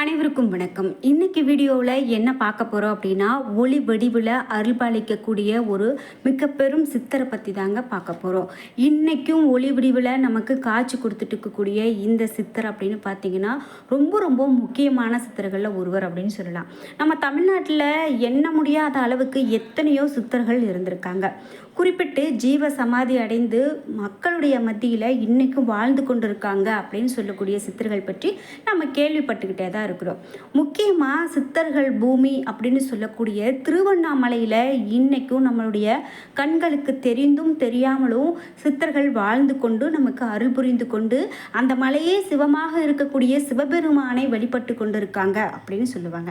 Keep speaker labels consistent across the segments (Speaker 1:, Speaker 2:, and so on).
Speaker 1: அனைவருக்கும் வணக்கம். இன்னைக்கு வீடியோவில் என்ன பார்க்க போகிறோம் அப்படின்னா ஒளி வடிவில் அருள்பாலிக்கக்கூடிய ஒரு மிக பெரும் சித்தரை பற்றி தாங்க பார்க்க போகிறோம் இன்றைக்கும் ஒளி வடிவில் நமக்கு காட்சி கொடுத்துட்டு இருக்கக்கூடிய இந்த சித்தர் அப்படின்னு பார்த்தீங்கன்னா ரொம்ப ரொம்ப முக்கியமான சித்தர்களில் ஒருவர் அப்படின்னு சொல்லலாம். நம்ம தமிழ்நாட்டில் எண்ண முடியாத அளவுக்கு எத்தனையோ சித்தர்கள் இருந்திருக்காங்க. குறிப்பிட்டு ஜீவ சமாதி அடைந்து மக்களுடைய மத்தியில் இன்றைக்கும் வாழ்ந்து கொண்டிருக்காங்க அப்படின்னு சொல்லக்கூடிய சித்தர்கள் பற்றி நம்ம கேள்விப்பட்டுக்கிட்டே தான் இருக்கிறோம். முக்கியமாக சித்தர்கள் பூமி அப்படின்னு சொல்லக்கூடிய திருவண்ணாமலையில் இன்னைக்கும் நம்மளுடைய கண்களுக்கு தெரிந்தும் தெரியாமலும் சித்தர்கள் வாழ்ந்து கொண்டு நமக்கு அருள் புரிந்து கொண்டு அந்த மலையே சிவமாக இருக்கக்கூடிய சிவபெருமானை வழிபட்டு கொண்டிருக்காங்க அப்படின்னு சொல்லுவாங்க.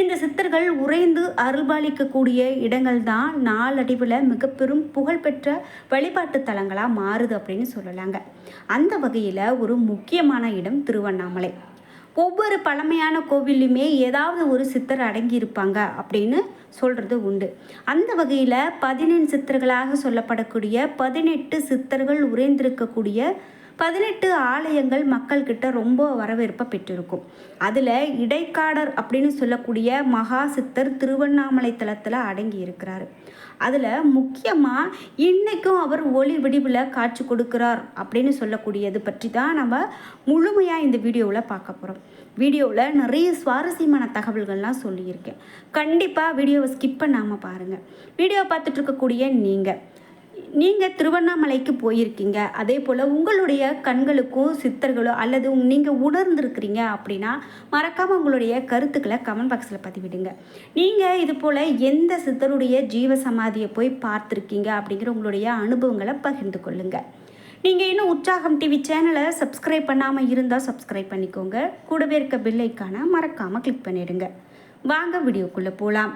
Speaker 1: இந்த சித்தர்கள் உறைந்து அருள்பாலிக்கக்கூடிய இடங்கள் தான் நாளடைவில் மிக பெரும் புகழ்பெற்ற வழிபாட்டு தலங்களாக மாறுது அப்படின்னு சொல்லலாங்க. அந்த வகையில் ஒரு முக்கியமான இடம் திருவண்ணாமலை. ஒவ்வொரு பழமையான கோவில்லையுமே ஏதாவது ஒரு சித்தர் அடங்கியிருப்பாங்க அப்படின்னு சொல்கிறது உண்டு. அந்த வகையில் பதினெண் சித்தர்களாக சொல்லப்படக்கூடிய பதினெட்டு சித்தர்கள் உறைந்திருக்கக்கூடிய பதினெட்டு ஆலயங்கள் மக்கள்கிட்ட ரொம்ப வரவேற்பை பெற்றிருக்கும். அதில் இடைக்காடர் அப்படின்னு சொல்லக்கூடிய மகா சித்தர் திருவண்ணாமலை தலத்தில் அடங்கி இருக்கிறாரு. அதில் முக்கியமாக இன்றைக்கும் அவர் ஒளி விடிவில் காட்சி கொடுக்கிறார் அப்படின்னு சொல்லக்கூடியது பற்றி தான் நம்ம முழுமையாக இந்த வீடியோவில் பார்க்க போகிறோம் வீடியோவில் நிறைய சுவாரஸ்யமான தகவல்கள்லாம் சொல்லியிருக்கேன். கண்டிப்பாக வீடியோவை ஸ்கிப் பண்ணாமல் பாருங்கள் வீடியோ பார்த்துட்ருக்கக்கூடிய நீங்கள் நீங்கள் திருவண்ணாமலைக்கு போயிருக்கீங்க. அதே போல் உங்களுடைய கண்களுக்கும் சித்தர்களோ அல்லது நீங்கள் உணர்ந்துருக்கிறீங்க அப்படின்னா மறக்காமல் உங்களுடைய கருத்துக்களை கமெண்ட் பாக்ஸில் பதிவிடுங்க. நீங்கள் இது போல் எந்த சித்தருடைய ஜீவ சமாதியை போய் பார்த்துருக்கீங்க அப்படிங்கிற உங்களுடைய அனுபவங்களை பகிர்ந்து கொள்ளுங்கள் நீங்கள் இன்னும் உற்சாகம் டிவி சேனலை சப்ஸ்கிரைப் பண்ணாமல் இருந்தால் சப்ஸ்கிரைப் பண்ணிக்கோங்க. கூடவே இருக்க பில்லைக்கான மறக்காமல் கிளிக் பண்ணிடுங்க. வாங்க வீடியோக்குள்ளே போகலாம்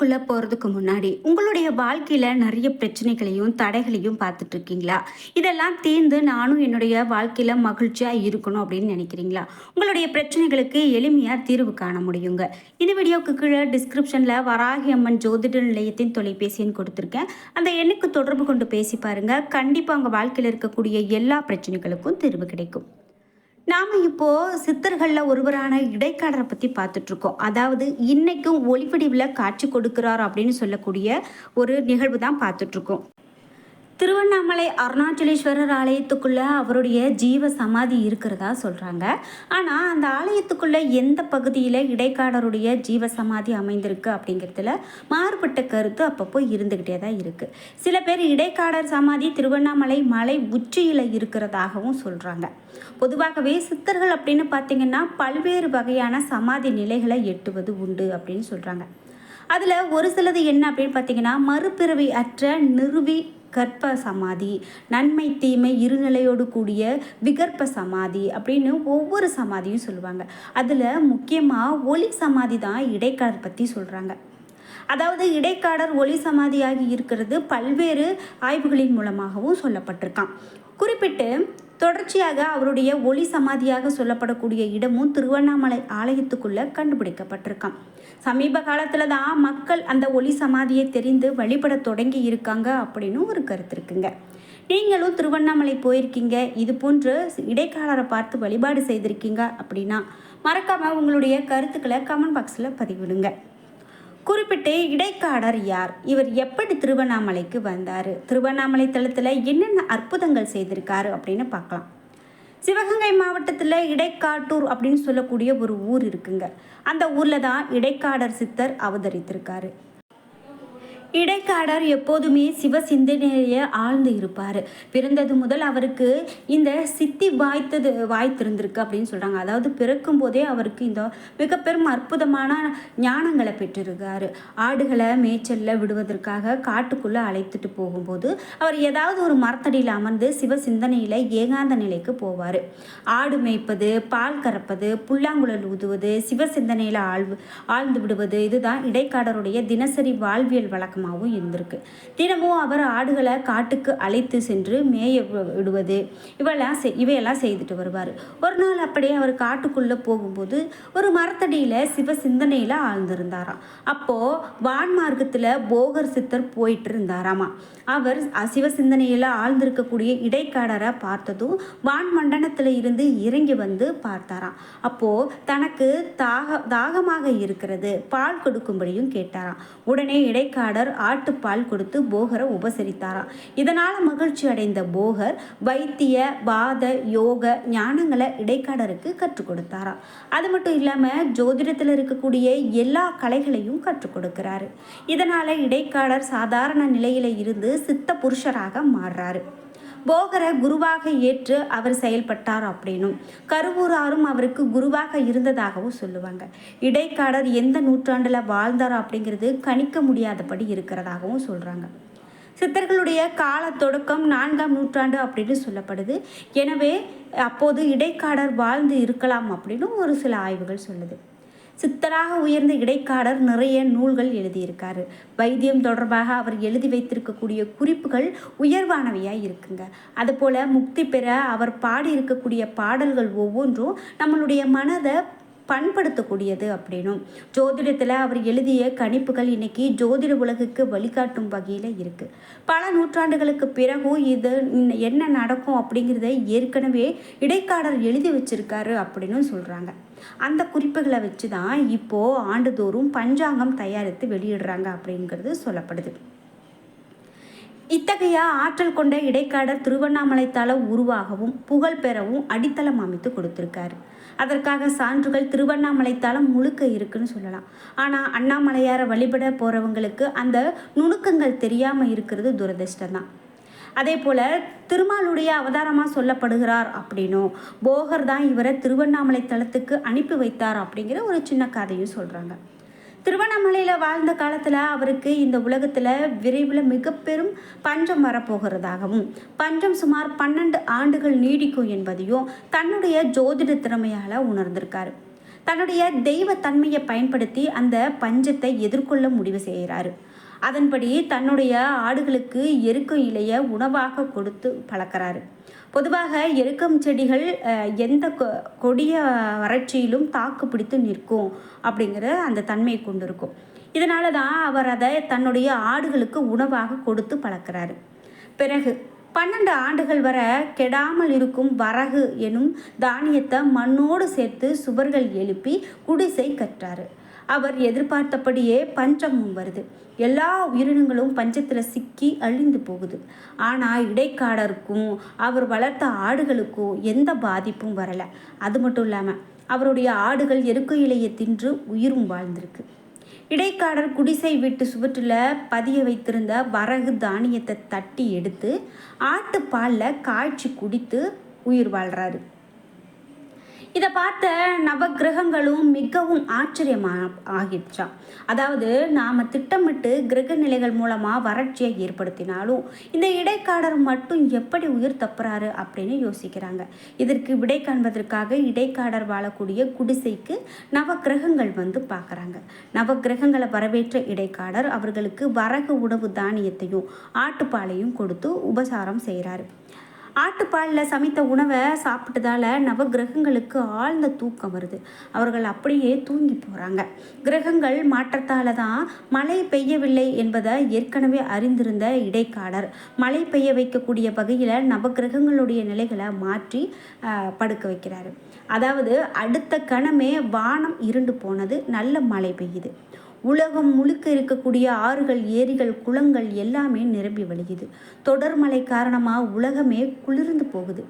Speaker 1: வீடியோக்குள்ளே போகிறதுக்கு முன்னாடி உங்களுடைய வாழ்க்கையில் நிறைய பிரச்சனைகளையும் தடைகளையும் பார்த்துட்டு இருக்கீங்களா இதெல்லாம் தீர்ந்து நானும் என்னுடைய வாழ்க்கையில் மகிழ்ச்சியாக இருக்கணும் அப்படின்னு நினைக்கிறீங்களா? உங்களுடைய பிரச்சனைகளுக்கு எளிமையாக தீர்வு காண முடியுங்க. இந்த வீடியோவுக்கு கீழே டிஸ்கிரிப்ஷனில் வராகி அம்மன் ஜோதிட நிலையத்தின் தொலைபேசி எண் கொடுத்துருக்கேன். அந்த எண்ணுக்கு தொடர்பு கொண்டு பேசி பாருங்கள் கண்டிப்பாக உங்கள் வாழ்க்கையில் இருக்கக்கூடிய எல்லா பிரச்சனைகளுக்கும் தீர்வு கிடைக்கும். நாம் இப்போது சித்தர்களில் ஒருவரான இடைக்காடரை பற்றி பார்த்துட்ருக்கோம். அதாவது இன்றைக்கும் ஒளிவடிவில் காட்சி கொடுக்கிறார் அப்படின்னு சொல்லக்கூடிய ஒரு நிகழ்வு தான் பார்த்துட்ருக்கோம். திருவண்ணாமலை அருணாச்சலேஸ்வரர் ஆலயத்துக்குள்ளே அவருடைய ஜீவ சமாதி இருக்கிறதா சொல்கிறாங்க ஆனால் அந்த ஆலயத்துக்குள்ளே எந்த பகுதியில் இடைக்காடருடைய ஜீவ சமாதி அமைந்திருக்கு அப்படிங்கிறதுல மாறுபட்ட கருத்து அப்பப்போ இருந்துக்கிட்டே தான் இருக்குது சில பேர் இடைக்காடர் சமாதி திருவண்ணாமலை மலை உச்சியில் இருக்கிறதாகவும் சொல்கிறாங்க பொதுவாகவே சித்தர்கள் அப்படின்னு பார்த்தீங்கன்னா பல்வேறு வகையான சமாதி நிலைகளை எட்டுவது உண்டு அப்படின்னு சொல்கிறாங்க அதில் ஒரு சிலது என்ன அப்படின்னு பார்த்தீங்கன்னா மறுபிறவி அற்ற நிறுவி கற்ப சமாதி நன்மை தீமை இருநிலையோடு கூடிய விகற்ப சமாதி அப்படின்னு ஒவ்வொரு சமாதியும் சொல்லுவாங்க. அதில் முக்கியமாக ஒளி சமாதி தான் இடைக்காடர் பற்றி சொல்கிறாங்க அதாவது இடைக்காடர் ஒளி சமாதியாகி இருக்கிறது பல்வேறு ஆய்வுகளின் மூலமாகவும் சொல்லப்பட்டிருக்கான் குறிப்பிட்டு தொடர்ச்சியாக அவருடைய ஒளி சமாதியாக சொல்லப்படக்கூடிய இடமும் திருவண்ணாமலை ஆலயத்துக்குள்ளே கண்டுபிடிக்கப்பட்டிருக்கான் சமீப காலத்தில் தான் மக்கள் அந்த ஒளி சமாதியை தெரிந்து வழிபட தொடங்கி இருக்காங்க அப்படின்னு ஒரு கருத்து இருக்குங்க. நீங்களும் திருவண்ணாமலை போயிருக்கீங்க இது போன்று இடைக்காலரை பார்த்து வழிபாடு செய்திருக்கீங்க அப்படின்னா மறக்காமல் உங்களுடைய கருத்துக்களை கமெண்ட் பாக்ஸில் பதிவிடுங்க. குறிப்பிட்டு இடைக்காடர் யார்? இவர் எப்படி திருவண்ணாமலைக்கு வந்தார்? திருவண்ணாமலை தளத்தில் என்னென்ன அற்புதங்கள் செய்திருக்காரு அப்படின்னு பார்க்கலாம். சிவகங்கை மாவட்டத்தில் இடைக்காட்டூர் அப்படின்னு சொல்லக்கூடிய ஒரு ஊர் இருக்குங்க. அந்த ஊரில் தான் இடைக்காடர் சித்தர் அவதரித்திருக்காரு. இடைக்காடர் எப்போதுமே சிவ சிந்தனையை ஆழ்ந்து இருப்பார். பிறந்தது முதல் அவருக்கு இந்த சித்தி வாய்த்தது வாய்த்திருந்திருக்கு அப்படின்னு சொல்கிறாங்க அதாவது பிறக்கும் போதே அவருக்கு இந்த மிக பெரும் அற்புதமான ஞானங்களை பெற்றிருக்காரு. ஆடுகளை மேய்ச்சலில் விடுவதற்காக காட்டுக்குள்ளே அழைத்துட்டு போகும்போது அவர் ஏதாவது ஒரு மரத்தடியில் அமர்ந்து சிவ சிந்தனையில் ஏகாந்த நிலைக்கு போவார். ஆடு மேய்ப்பது பால் கறப்பது புல்லாங்குழல் ஊதுவது சிவ சிந்தனையில் ஆழ்வு ஆழ்ந்து விடுவது இதுதான் இடைக்காடருடைய தினசரி வாழ்வியல் வழக்கம் வழக்கமாகவும் இருந்திருக்கு. தினமும் அவர் ஆடுகளை காட்டுக்கு அழைத்து சென்று மேய விடுவது இவெல்லாம் செய் இவையெல்லாம் செய்துட்டு வருவார். ஒரு நாள் அப்படியே அவர் காட்டுக்குள்ளே போகும்போது ஒரு மரத்தடியில் சிவ சிந்தனையில் ஆழ்ந்திருந்தாராம் அப்போது வான்மார்க்கத்தில் போகர் சித்தர் போயிட்டு இருந்தாராமா அவர் சிவ சிந்தனையில் ஆழ்ந்திருக்கக்கூடிய இடைக்காடரை பார்த்ததும் வான் மண்டலத்தில் இருந்து இறங்கி வந்து பார்த்தாராம். அப்போது தனக்கு தாக தாகமாக இருக்கிறது பால் கொடுக்கும்படியும் கேட்டாராம். உடனே இடைக்காடர் ஆட்டுப்பால் கொடுத்து போகரை உபசரித்தாராம் இதனால் மகிழ்ச்சி அடைந்த போகர் வைத்திய வாத யோக ஞானங்களை இடைக்காடருக்கு கற்றுக் கொடுத்தாராம் அது மட்டும் இல்லாமல் ஜோதிடத்தில் இருக்கக்கூடிய எல்லா கலைகளையும் கற்றுக் கொடுக்கிறாரு. இதனால் இடைக்காடர் சாதாரண நிலையில் இருந்து சித்த புருஷராக மாறுறாரு. போகரை குருவாக ஏற்று அவர் செயல்பட்டார் அப்படின்னும். கருவூராரும் அவருக்கு குருவாக இருந்ததாகவும் சொல்லுவாங்க. இடைக்காடர் எந்த நூற்றாண்டில் வாழ்ந்தார் அப்படிங்கிறது கணிக்க முடியாதபடி இருக்கிறதாகவும் சொல்கிறாங்க சித்தர்களுடைய கால தொடக்கம் நான்காம் நூற்றாண்டு அப்படின்னு சொல்லப்படுது. எனவே அப்போது இடைக்காடர் வாழ்ந்து இருக்கலாம் அப்படின்னு ஒரு சில ஆய்வுகள் சொல்லுது. சித்தராக உயர்ந்த இடைக்காடர் நிறைய நூல்கள் எழுதியிருக்காரு. வைத்தியம் தொடர்பாக அவர் எழுதி வைத்திருக்கக்கூடிய குறிப்புகள் உயர்வானவையாக இருக்குங்க. அதுபோல் முக்தி பெற அவர் பாடியிருக்கக்கூடிய பாடல்கள் ஒவ்வொன்றும் நம்மளுடைய மனதை பண்படுத்தக்கூடியது அப்படின்னும். ஜோதிடத்தில் அவர் எழுதிய கணிப்புகள் இன்னைக்கு ஜோதிட உலகுக்கு வழிகாட்டும் வகையில் இருக்குது பல நூற்றாண்டுகளுக்கு பிறகும் இது என்ன நடக்கும் அப்படிங்கிறத ஏற்கனவே இடைக்காடர் எழுதி வச்சிருக்காரு அப்படின்னு சொல்கிறாங்க அந்த குறிப்புகளை வச்சு தான் இப்போது ஆண்டுதோறும் பஞ்சாங்கம் தயாரித்து வெளியிடுறாங்க அப்படிங்கிறது சொல்லப்படுது. இத்தகைய ஆற்றல் கொண்ட இடைக்காடர் திருவண்ணாமலை தள உருவாகவும் புகழ் பெறவும் அடித்தளம் அமைத்து கொடுத்திருக்காரு. அதற்காக சான்றுகள் திருவண்ணாமலை தளம் முழுக்க இருக்குன்னு சொல்லலாம். ஆனால் அண்ணாமலையாரை வழிபட போகிறவங்களுக்கு அந்த நுணுக்கங்கள் தெரியாமல் இருக்கிறது துரதிர்ஷ்டம்தான். அதே போல் திருமாலுடைய அவதாரமாக சொல்லப்படுகிறார் அப்படின்னும் போகர் தான் இவரை திருவண்ணாமலை தலத்துக்கு அனுப்பி வைத்தார் அப்படிங்கிற ஒரு சின்ன கதையும் சொல்கிறாங்க திருவண்ணாமலையில் வாழ்ந்த காலத்தில் அவருக்கு இந்த உலகத்தில் விரைவில் மிக பெரும் பஞ்சம் வரப்போகிறதாகவும் பஞ்சம் சுமார் பன்னெண்டு ஆண்டுகள் நீடிக்கும் என்பதையும் தன்னுடைய ஜோதிட திறமையால் உணர்ந்திருக்காரு. தன்னுடைய தெய்வ தன்மையை பயன்படுத்தி அந்த பஞ்சத்தை எதிர்கொள்ள முடிவு செய்கிறாரு. அதன்படி தன்னுடைய ஆடுகளுக்கு எருக்கம் இலைய உணவாக கொடுத்து பழக்கிறாரு. பொதுவாக எருக்கம் செடிகள் எந்த கொ- கொடிய வறட்சியிலும் தாக்கு பிடித்து நிற்கும் அப்படிங்கிற அந்த தன்மையை கொண்டிருக்கும். இதனால தான் அவர் அதை தன்னுடைய ஆடுகளுக்கு உணவாக கொடுத்து பழக்கிறாரு. பிறகு பன்னெண்டு ஆண்டுகள் வர கெடாமல் இருக்கும் வரகு எனும் தானியத்தை மண்ணோடு சேர்த்து சுவர்கள் எழுப்பி குடிசை கற்றாரு. அவர் எதிர்பார்த்தபடியே பஞ்சமும் வருது. எல்லா உயிரினங்களும் பஞ்சத்தில் சிக்கி அழிந்து போகுது. ஆனால் இடைக்காடருக்கும் அவர் வளர்த்த ஆடுகளுக்கும் எந்த பாதிப்பும் வரலை. அது மட்டும் இல்லாமல் அவருடைய ஆடுகள் எருக்கு இலையை தின்று உயிரும் வாழ்ந்திருக்கு. இடைக்காடர் குடிசை வீட்டு சுவற்றில் பதிய வைத்திருந்த வரகு தானியத்தை தட்டி எடுத்து ஆட்டுப்பாலில் காய்ச்சி குடித்து உயிர் வாழ்கிறாரு இதை பார்த்த நவக்கிரகங்களும் மிகவும் ஆச்சரியமா ஆகிடுச்சா? அதாவது நாம் திட்டமிட்டு கிரக நிலைகள் மூலமாக வறட்சியை ஏற்படுத்தினாலும் இந்த இடைக்காடர் மட்டும் எப்படி உயிர் தப்புறாரு அப்படின்னு யோசிக்கிறாங்க. இதற்கு விடை காண்பதற்காக இடைக்காடர் வாழக்கூடிய குடிசைக்கு நவக்கிரகங்கள் வந்து பார்க்குறாங்க. நவக்கிரகங்களை வரவேற்ற இடைக்காடர் அவர்களுக்கு வரகு உணவு தானியத்தையும் ஆட்டுப்பாலையும் கொடுத்து உபசாரம் செய்கிறாரு ஆட்டுப்பாலில் சமைத்த உணவை சாப்பிட்டதால நவக்கிரகங்களுக்கு ஆழ்ந்த தூக்கம் வருது. அவர்கள் அப்படியே தூங்கி போகிறாங்க கிரகங்கள் மாற்றத்தால் தான் மழை பெய்யவில்லை என்பதை ஏற்கனவே அறிந்திருந்த இடைக்காலர் மழை பெய்ய வைக்கக்கூடிய வகையில் நவக்கிரகங்களுடைய நிலைகளை மாற்றி படுக்க வைக்கிறாரு. அதாவது அடுத்த கணமே வானம் இருண்டு போனது நல்ல மழை பெய்யுது. உலகம் முழுக்க இருக்கக்கூடிய ஆறுகள் ஏரிகள் குளங்கள் எல்லாமே நிரம்பி வழியுது. தொடர்மழை காரணமாக உலகமே குளிர்ந்து போகுது.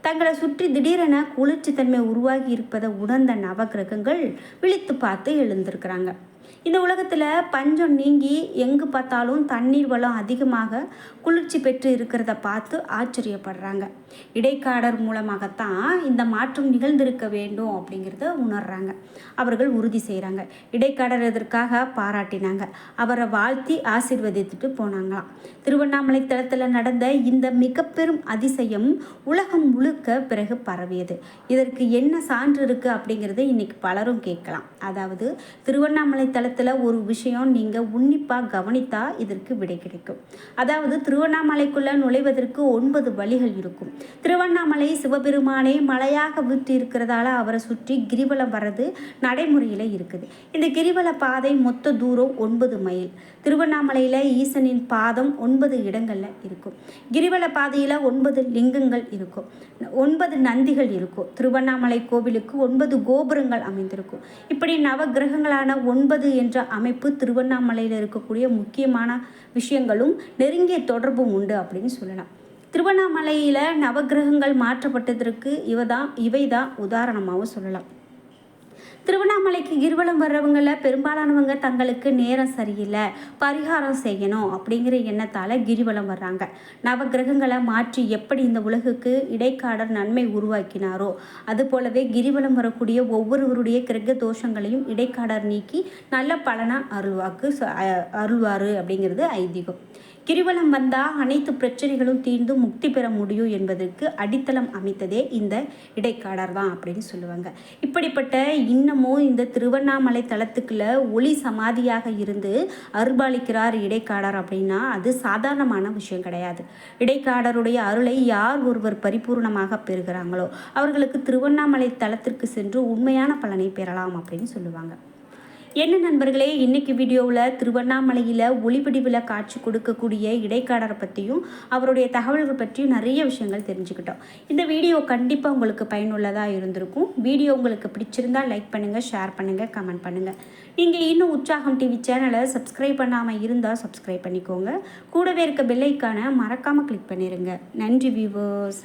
Speaker 1: தங்களை சுற்றி திடீரென குளிர்ச்சி தன்மை உருவாகி இருப்பதை உணர்ந்த நவக்கிரகங்கள் விழித்து பார்த்து எழுந்திருக்கிறாங்க. இந்த உலகத்தில் பஞ்சம் நீங்கி எங்கு பார்த்தாலும் தண்ணீர் வளம் அதிகமாக குளிர்ச்சி பெற்று இருக்கிறத பார்த்து ஆச்சரியப்படுறாங்க. இடைக்காடர் மூலமாகத்தான் இந்த மாற்றம் நிகழ்ந்திருக்க வேண்டும் அப்படிங்கிறத உணர்றாங்க. அவர்கள் உறுதி செய்கிறாங்க இடைக்காடர் இதற்காக பாராட்டினாங்க? அவரை வாழ்த்தி ஆசிர்வதித்துட்டு போனாங்களாம். திருவண்ணாமலை தளத்தில் நடந்த இந்த மிக பெரும் அதிசயம் உலகம் முழுக்க பிறகு பரவியது. இதற்கு என்ன சான்று இருக்குது அப்படிங்கிறத இன்னைக்கு பலரும் கேட்கலாம். அதாவது திருவண்ணாமலை தளத்தில் தலத்தில் ஒரு விஷயம் நீங்கள் உன்னிப்பாக கவனித்தா இதற்கு விடை கிடைக்கும். அதாவது திருவண்ணாமலைக்குள்ளே நுழைவதற்கு ஒன்பது வழிகள் இருக்கும். திருவண்ணாமலை சிவபெருமானே மலையாக விட்டு இருக்கிறதால அவரை சுற்றி கிரிவலம் வர்றது நடைமுறையில் இருக்குது. இந்த கிரிவல பாதை மொத்த தூரம் ஒன்பது மைல். திருவண்ணாமலையில் ஈசனின் பாதம் ஒன்பது இடங்களில் இருக்கும். கிரிவல பாதையில் ஒன்பது லிங்கங்கள் இருக்கும். ஒன்பது நந்திகள் இருக்கும். திருவண்ணாமலை கோவிலுக்கு ஒன்பது கோபுரங்கள் அமைந்திருக்கும். இப்படி நவ கிரகங்களான ஒன்பது என்ற அமைப்பு திருவண்ணாமலையில் இருக்கக்கூடிய முக்கியமான விஷயங்களும் நெருங்கிய தொடர்பும் உண்டு அப்படின்னு சொல்லலாம். திருவண்ணாமலையில் நவகிரகங்கள் மாற்றப்பட்டதற்கு இவ தான் இவை தான் உதாரணமாகவும் சொல்லலாம். திருவண்ணாமலைக்கு கிரிவலம் வர்றவங்கள பெரும்பாலானவங்க தங்களுக்கு நேரம் சரியில்லை பரிகாரம் செய்யணும் அப்படிங்கிற எண்ணத்தால் கிரிவலம் வர்றாங்க. நவகிரகங்களை மாற்றி எப்படி இந்த உலகுக்கு இடைக்காடர் நன்மை உருவாக்கினாரோ அது போலவே கிரிவலம் வரக்கூடிய ஒவ்வொருவருடைய கிரக தோஷங்களையும் இடைக்காடர் நீக்கி நல்ல பலனாக அருள்வாக்கு அருள்வார் அப்படிங்கிறது ஐதீகம். கிரிவலம் வந்தால் அனைத்து பிரச்சனைகளும் தீர்ந்து முக்தி பெற முடியும் என்பதற்கு அடித்தளம் அமைத்ததே இந்த இடைக்காடர் தான் அப்படின்னு சொல்லுவாங்க. இப்படிப்பட்ட இன்னமும் இந்த திருவண்ணாமலை தளத்துக்குள்ள ஒளி சமாதியாக இருந்து அருள்பாலிக்கிறார் இடைக்காடர் அப்படின்னா அது சாதாரணமான விஷயம் கிடையாது. இடைக்காடருடைய அருளை யார் ஒருவர் பரிபூர்ணமாக பெறுகிறாங்களோ அவர்களுக்கு திருவண்ணாமலை தளத்திற்கு சென்று உண்மையான பலனை பெறலாம் அப்படின்னு சொல்லுவாங்க. என்ன நண்பர்களே இன்னைக்கு வீடியோவில் திருவண்ணாமலையில் ஒளிப்படிவில் காட்சி கொடுக்கக்கூடிய இடைக்காடரை பற்றியும் அவருடைய தகவல்கள் பற்றியும் நிறைய விஷயங்கள் தெரிஞ்சுக்கிட்டோம். இந்த வீடியோ கண்டிப்பாக உங்களுக்கு பயனுள்ளதாக இருந்திருக்கும். வீடியோ உங்களுக்கு பிடிச்சிருந்தால் லைக் பண்ணுங்கள் ஷேர் பண்ணுங்கள் கமெண்ட் பண்ணுங்கள் நீங்கள் இன்னும் உற்சாகம் டிவி சேனலை சப்ஸ்கிரைப் பண்ணாமல் இருந்தால் சப்ஸ்கிரைப் பண்ணிக்கோங்க. கூடவே இருக்க பெல்லைக்கான மறக்காமல் கிளிக் பண்ணிடுங்க நன்றி வியூவர்ஸ்